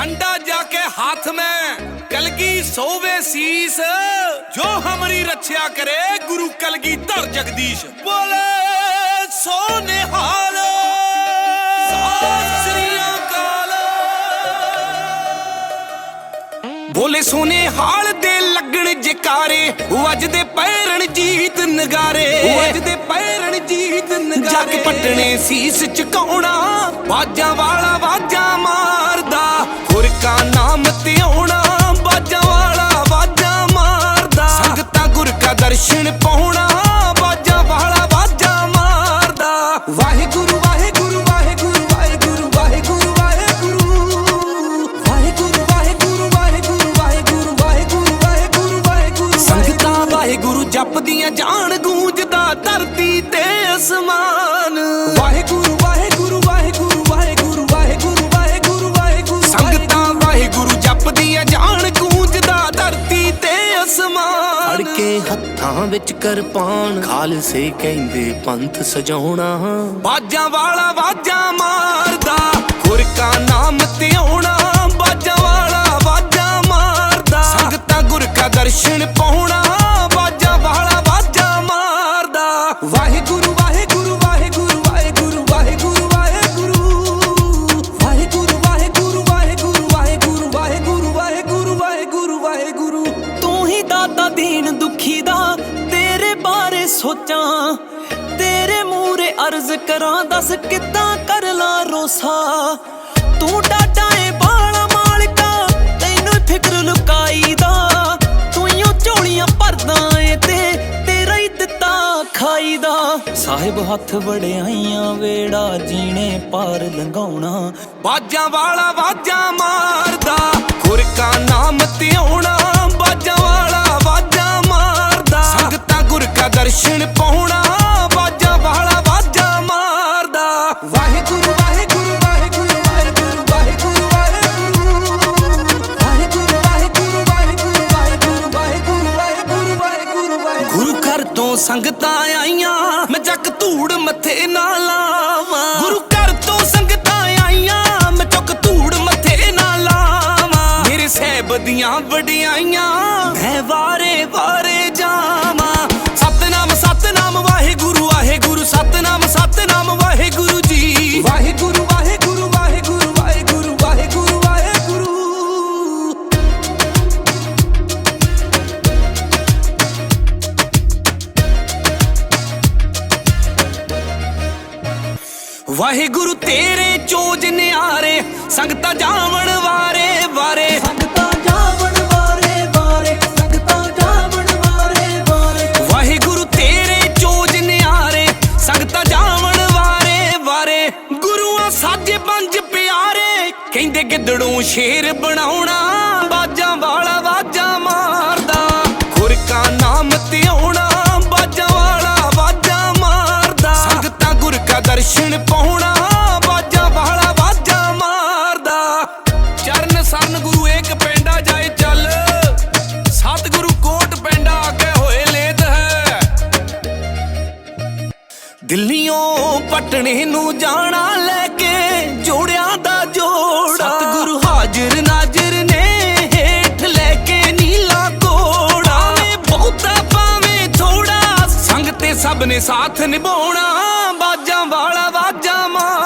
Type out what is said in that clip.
ठंडा जाके हाथ में कलगी सोवे शीस जो हमारी रक्षा करे गुरु कलगी धर जगदीश बोले सोने हाल सत श्री अकाल ਬੋਲੇ ਸੋਨੇ ਹਾਲ ਦੇ ਲੱਗਣ ਜਕਾਰੇ ਵੱਜਦੇ ਪੈਰਣ ਜੀਤ ਨਗਾਰੇ ਵੱਜਦੇ ਪੈਰਣ ਜੀਤ ਨਗਾਰੇ ਜੱਗ ਪਟਣੇ ਸੀਸ ਝੁਕਾਉਣਾ ਬਾਜਾਂ ਵਾਲਾ ਬਾਜਾਂ ਮਾਰਦਾ ਗੁਰਕਾ ਨਾਮ ਤੇ ਆਉਣਾ ਹੱਥਾਂ ਵਿੱਚ ਕਿਰਪਾਨ ਖਾਲਸੇ ਕਹਿੰਦੇ ਪੰਥ ਸਜਾਉਣਾ। ਬਾਜਾਂ ਵਾਲਾ ਬਾਜਾਂ ਮਾਰਦਾ ਗੁਰ ਕਾ ਨਾਮ ਤੇ ਆਉਣਾ ਬਾਜਾਂ ਵਾਲਾ ਬਾਜਾਂ ਮਾਰਦਾ ਸੰਗਤਾਂ ਗੁਰ ਕਾ ਦਰਸ਼ਨ ਪਾਉਣਾ। ਬਾਜਾਂ ਵਾਲਾ ਬਾਜਾਂ ਮਾਰਦਾ ਵਾਹਿਗੁਰੂ ਸੋਚਾਂ, ਤੇਰੇ ਮੂਰੇ ਅਰਜ਼ ਕਰਾਂ, ਦੱਸ ਕਿੱਦਾਂ ਕਰ ਲਾਂ ਰੋਸਾ। ਤੂੰ ਡਾਟਾ ਏ ਬਾਲਾ ਮਾਲਕਾ, ਤੈਨੂੰ ਹੀ ਫਿਕਰ ਲੁਕਾਈਦਾ। ਤੂੰ ਹੀ ਝੋਲੀਆਂ ਭਰਦਾ ਏ ਤੇ ਤੇਰਾ ਹੀ ਦਿੱਤਾ ਖਾਈਦਾ। ਸਾਹਿਬ ਹੱਥ ਵੜਿਆਈਆਂ, ਵੇੜਾ ਜੀਣੇ ਪਾਰ ਲੰਘਾਉਣਾ। ਬਾਜਾਂ ਵਾਲਾ ਬਾਜਾਂ ਮਾਰਦਾ ਗੁਰ ਨਾਮ ਤੇ ਆਉਣਾ ਵਾਹਿਗੁਰੂ ਘਰ ਤੋਂ ਸੰਗਤਾਂ ਆਈਆਂ। ਮੈਂ ਜੱਕ ਧੂੜ ਮੱਥੇ ਨਾ ਲਾਵਾਂ ਗੁਰੂ ਘਰ ਤੋਂ ਸੰਗਤਾਂ ਆਈਆਂ। ਮੈਂ ਚੁੱਕ ਧੂੜ ਮੱਥੇ ਨਾ ਲਾਵਾਂ ਮੇਰੇ ਸਹਿਬ ਦੀਆਂ ਵਡਿਆਈਆਂ ਮੈਂ ਵਾਰੇ ਵਾਰੇ ਵਾਹਿਗੁਰੂ ਤੇਰੇ ਚੋਜ ਨਿਆਰੇ ਸੰਗਤਾਂ ਜਾਵਣ ਵਾਰੇ ਵਾਰੇ। ਸੰਗਤਾਂ ਜਾਵਣ ਵਾਰੇ ਵਾਰੇ ਸੰਗਤਾਂ ਜਾਵਣ ਵਾਰੇ ਵਾਰੇ। ਵਾਹਿਗੁਰੂ ਤੇਰੇ ਚੋਜ ਨਿਆਰੇ ਸੰਗਤਾਂ ਜਾਵਣ ਵਾਰੇ ਵਾਰੇ। ਗੁਰੂਆਂ ਸਾਜੇ ਪੰਜ ਪਿਆਰੇ ਕਹਿੰਦੇ ਗਿੱਦੜੋਂ ਸ਼ੇਰ ਬਣਾਉਣਾ ਬਾਜਾਂ ਵਾਲਾ ਦਰਸ਼ਨ ਪਾਉਣਾ ਬਾਜਾਂ ਵਾਲਾ ਬਾਜਾਂ ਮਾਰਦਾ। ਚਰਨ ਸਰਨ ਗੁਰੂ ਏਕ ਪੈਂਡਾ ਜਾਏ ਚੱਲ। ਸਤਿਗੁਰੂ ਕੋਟ ਪੈਂਡਾ ਅੱਗੇ ਹੋਏ ਲੇਤ ਹੈ। ਦਿੱਲੀੋਂ ਪਟਣੇ ਨੂੰ ਜਾਣਾ ਲੈ ਕੇ ਜੋੜਿਆਂ ਦਾ ਜੋੜਾ। ਸਤਿਗੁਰੂ ਹਾਜ਼ਰ ਨਾਜ਼ਰ ਨੇ ਹੇਠ ਲੈ ਕੇ ਨੀਲਾ ਕੋੜਾ ਭਾਵੇਂ ਬਹੁਤਾ ਭਾਵੇਂ ਥੋੜਾ ਸੰਗ ਤੇ ਸਭ ਨੇ ਸਾਥ ਨਿਭਾਉਣਾ। ਵਾਲਾ ਵਾਜਾ ਮਾਂ